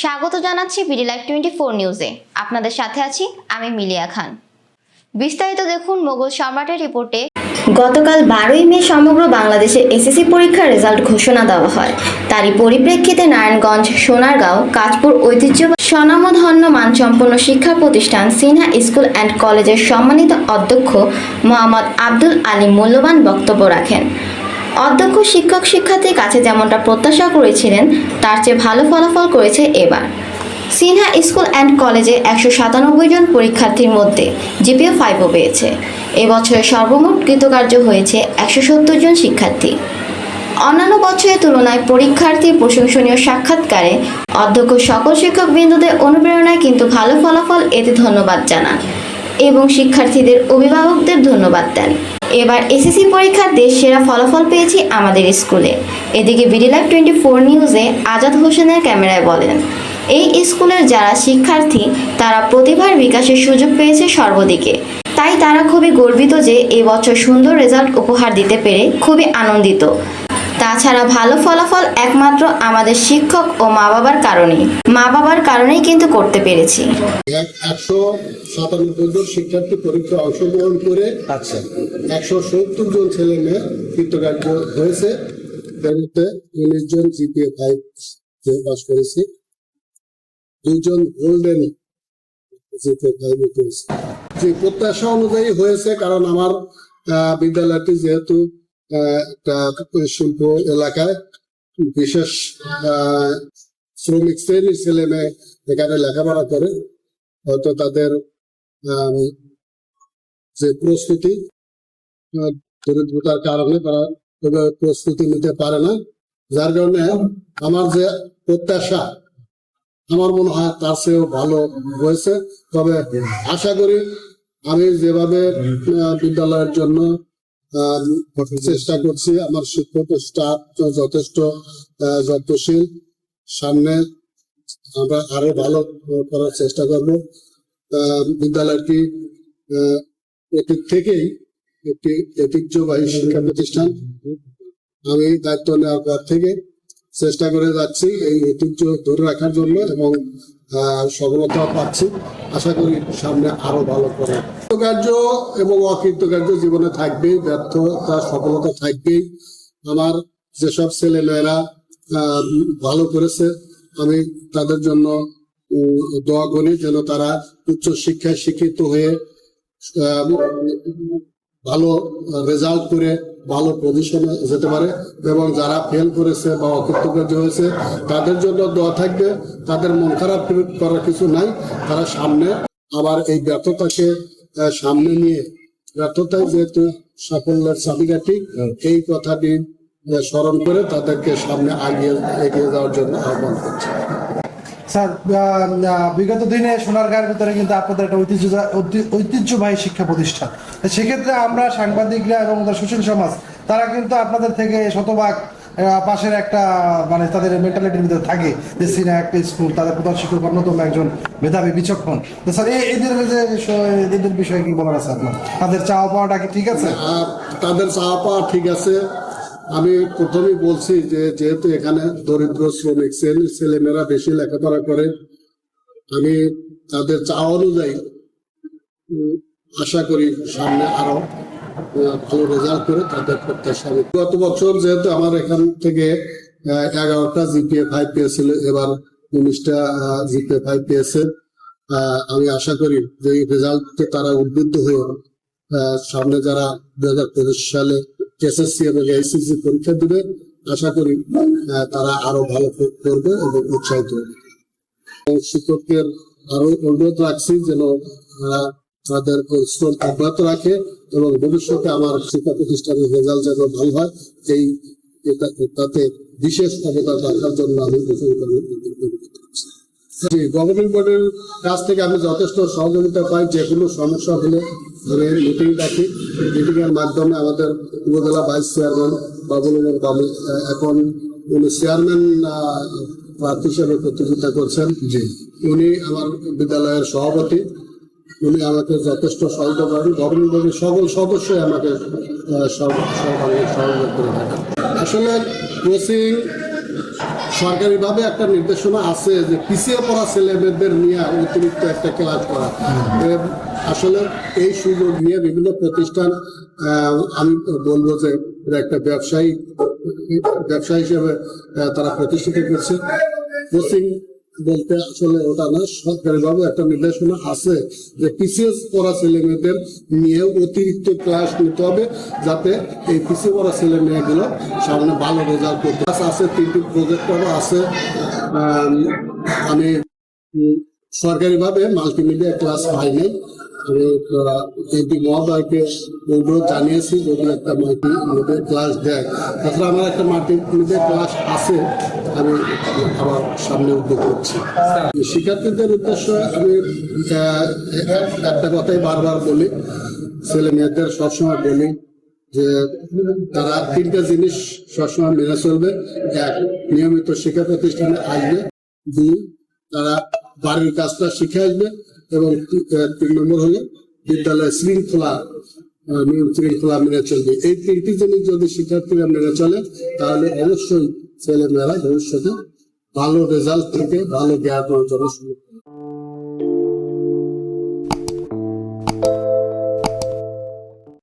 স্বাগত জানাচ্ছি BD live twenty four নিউজে। আপনাদের সাথে আছি আমি মিলিয়া খান। বিস্তারিত দেখুন মোগল সম্রাটের রিপোর্টে। গতকাল বারোই মে সমগ্র বাংলাদেশে এসএসসি পরীক্ষার রেজাল্ট ঘোষণা দেওয়া হয়। তারই পরিপ্রেক্ষিতে নারায়ণগঞ্জ, সোনারগাঁও কাজপুর ঐতিহ্য স্বনামধন্য মানসম্পন্ন শিক্ষা প্রতিষ্ঠান সিনহা স্কুল অ্যান্ড কলেজের সম্মানিত অধ্যক্ষ মোহাম্মদ আব্দুল আলী মূল্যবান বক্তব্য রাখেন। অধ্যক্ষ শিক্ষক শিক্ষার্থীর কাছে যেমনটা প্রত্যাশা করেছিলেন, তার চেয়ে ভালো ফলাফল করেছে এবার। সিনহা স্কুল অ্যান্ড কলেজে একশো সাতানব্বই জন পরীক্ষার্থীর মধ্যে জিপিও ফাইভও পেয়েছে। এবছরে সর্বমোট কৃতকার্য হয়েছে একশো সত্তর জন শিক্ষার্থী। অন্যান্য বছরের তুলনায় পরীক্ষার্থীর প্রশংসনীয় সাক্ষাৎকারে অধ্যক্ষ সকল শিক্ষকবৃন্দদের অনুপ্রেরণায় কিন্তু ভালো ফলাফল এতে ধন্যবাদ জানান এবং শিক্ষার্থীদের অভিভাবকদের ধন্যবাদ দেন। এবার এসএসসি পরীক্ষার দেশ সেরা ফলাফল পেয়েছি আমাদের স্কুলে। এদিকে বিডি লাইভ টোয়েন্টি ফোর নিউজে আজাদ হোসেনের ক্যামেরায় বলেন, এই স্কুলের যারা শিক্ষার্থী, তারা প্রতিভার বিকাশের সুযোগ পেয়েছে সর্বদিকে। তাই তারা খুবই গর্বিত যে এবছর সুন্দর রেজাল্ট উপহার দিতে পেরে খুবই আনন্দিত। তাছাড়া ভালো ফলাফল একমাত্র আমাদের শিক্ষক ও মা বাবার কারণেই। মা বাবার কারণেই কিন্তু করতে পেরেছি। এক একশো সাতানব্বই জন শিক্ষার্থী পরীক্ষায় অংশগ্রহণ করে আচ্ছা। একশো সত্তর জন ছেলে মেয়ে কৃতকার্য হয়েছে। তার উনিশ জন জিপিএ ফাইভ পাস করেছে। দুইজন গোল্ডেন জিপিএ ফাইভ করেছে। যে প্রত্যাশা অনুযায়ী হয়েছে কারণ আমার আহ, বিদ্যালয়টি যেহেতু শিল্প এলাকায় বিশেষ শ্রমিক শ্রেণির ছেলে মেয়ে এখানে লেখাপড়া করে। হয়তো তাদের যে প্রস্তুতি দরিদ্রতার কারণে তারা প্রস্তুতি নিতে পারে না। যার কারণে আমার যে প্রত্যাশা, আমার মনে হয় তার চেয়েও ভালো হয়েছে। তবে আশা করি আমি যেভাবে বিদ্যালয়ের জন্য চেষ্টা করছি আমার শিক্ষক স্টাফ যথেষ্ট যত্নশীল। সামনে আমরা আরও ভালো করার চেষ্টা করব। বিদ্যালয়টি এটির থেকেই একটি ঐতিহ্যবাহী শিক্ষা প্রতিষ্ঠান। আমি দায়িত্ব নেওয়ার পর থেকে চেষ্টা করে যাচ্ছি এই ঐতিহ্য ধরে রাখার জন্য এবং সফলতা পাচ্ছি। আশা করি সামনে আরও ভালো করে। কৃতকার্য এবং অকৃতকার্য জীবনে থাকবেই, ব্যর্থতা, সফলতা থাকবেই। আমার যেসব ছেলে মেয়েরা ভালো করেছে, আমি তাদের জন্য দোয়া করি যেন তারা উচ্চ শিক্ষায় শিক্ষিত হয়ে ভালো রেজাল্ট করে ভালো পজিশনে যেতে পারে এবং যারা ফেল করেছে বা অকৃতকার্য হয়েছে তাদের জন্য দোয়া থাকবে। তাদের মন খারাপ করার কিছু নাই। তারা সামনে আবার এই ব্যর্থতাকে সামনে নিয়ে ব্যর্থতায় যেহেতু সাফল্যের চাবিকাঠি এই কথাটি স্মরণ করে তাদেরকে সামনে আগিয়ে এগিয়ে যাওয়ার জন্য আহ্বান করছি। স্যার বিগত দিনে সোনারগাঁয়ের ভিতরে কিন্তু আপনাদের একটা ঐতিহ্য ঐতিহ্যবাহী শিক্ষা প্রতিষ্ঠান। সেক্ষেত্রে আমরা সাংবাদিকরা এবং সুশীল সমাজ, তারা কিন্তু আপনাদের থেকে শতভাগ পাশের একটা মানে তাদের মেন্টালিটির ভিতরে থাকে যে সিনা একটা স্কুল, তাদের প্রধান শিক্ষক অন্যতম একজন মেধাবী, বিচক্ষণ। তো স্যার এই এদের যে এদের বিষয়ে কি বলার আছে আপনার? তাদের চাওয়া পাওয়াটা কি ঠিক আছে? তাদের চাওয়া পাওয়া ঠিক আছে। আমি প্রথমেই বলছি যে যেহেতু এখানে দরিদ্র শ্রমিক ছেলেমেয়েরা বেশি লেখাপড়া করে, আমি তাদের চাওয়া অনুযায়ী আশা করি সামনে আরও রেজাল্ট করে তাদের প্রত্যাশা গত বছর যেহেতু আমার এখান থেকে এগারোটা জিপিএ ফাইভ পেয়েছিল, এবার উনিশটা জিপিএ ফাইভ পেয়েছে। আমি আশা করি যে এই রেজাল্টে তারা উদ্বুদ্ধ হয়ে সামনে যারা দু হাজার পঁচিশ সালে এসএসসি পরীক্ষা দিবে। আশা করি তারা আরও ভালো করবে এবং উৎসাহিত হবে। শিক্ষকদের আরও অনুরোধ রাখছি যেন তাদের পরিশ্রম অব্যাহত রাখে এবং ভবিষ্যতে আমার শিক্ষা প্রতিষ্ঠানের রেজাল্ট যেন ভালো হয়, এই তাতে বিশেষ অবদান রাখার জন্য আমি গভর্নমেন্ট বোর্ডের কাছ থেকে আমি যথেষ্ট সহযোগিতা পাই যে কোনো সমস্যা হলে আমি মিটিং ডাকি মিটিং এর মাধ্যমে আমাদের উপজেলা ভাইস চেয়ারম্যান বাবুল উমর বাবু এখন উনি চেয়ারম্যান প্রার্থী হিসেবে প্রতিযোগিতা করছেন। জি। উনি আমার বিদ্যালয়ের সভাপতি। উনি আমাকে যথেষ্ট সহযোগিতা করেন। গভর্নমেন্ট বোর্ডের সকল সদস্যই আমাকে সহযোগিতা করে থাকেন। আসলে কোচিং সরকারিভাবে একটা নির্দেশনা আছে যে পিছিয়ে পড়া ছেলেমেয়েদের নিয়ে অতিরিক্ত একটা ক্লাস করা। আসলে এই সুযোগ নিয়ে বিভিন্ন প্রতিষ্ঠান আমি বলব যে একটা ব্যবসায়ী ব্যবসা হিসেবে তারা প্রতিষ্ঠিত করছে। কোচিং বলতে আসলে ওটা না, সরকারিভাবে একটা নির্দেশনা আছে যে পিছিয়ে পড়া ছেলে মেয়েদের নিয়ে অতিরিক্ত ক্লাস নিতে হবে যাতে এই পিছিয়ে পড়া ছেলে মেয়েগুলো সামনে ভালো রেজাল্ট করতে Class আছে তিনটি প্রজেক্টরও আছে। আমি সরকারিভাবে মাল্টিমিডিয়া ক্লাস পাইনি। আমি এমপি মহোদয়কে অনুরোধ জানিয়েছি যদি একটা মাল্টিমিডিয়া ক্লাস দেয়। তাছাড়া আমার একটা মাল্টিমিডিয়া ক্লাস আছে। আমি আবার সামনে উদ্যোগ করছি শিক্ষার্থীদের উদ্দেশ্যে আমি একটা কথাই বারবার বলি, ছেলে মেয়েদের সবসময় বলি যে তারা তিনটা জিনিস সবসময় মেনে চলবে। এক, নিয়মিত শিক্ষা প্রতিষ্ঠানে আসবে। দুই, তারা বাড়ির কাজটা শিখে আসবে। এবং তিন নম্বর হলো বিদ্যালয় শৃঙ্খলা শৃঙ্খলা মেনে চলবে এই তিনটি জিনিস যদি শিক্ষার্থীরা মেনে চলে, তাহলে অবশ্যই ছেলে মেয়েরা ভবিষ্যতে ভালো রেজাল্ট থেকে ভালো জ্ঞান অর্জনের সুযোগ।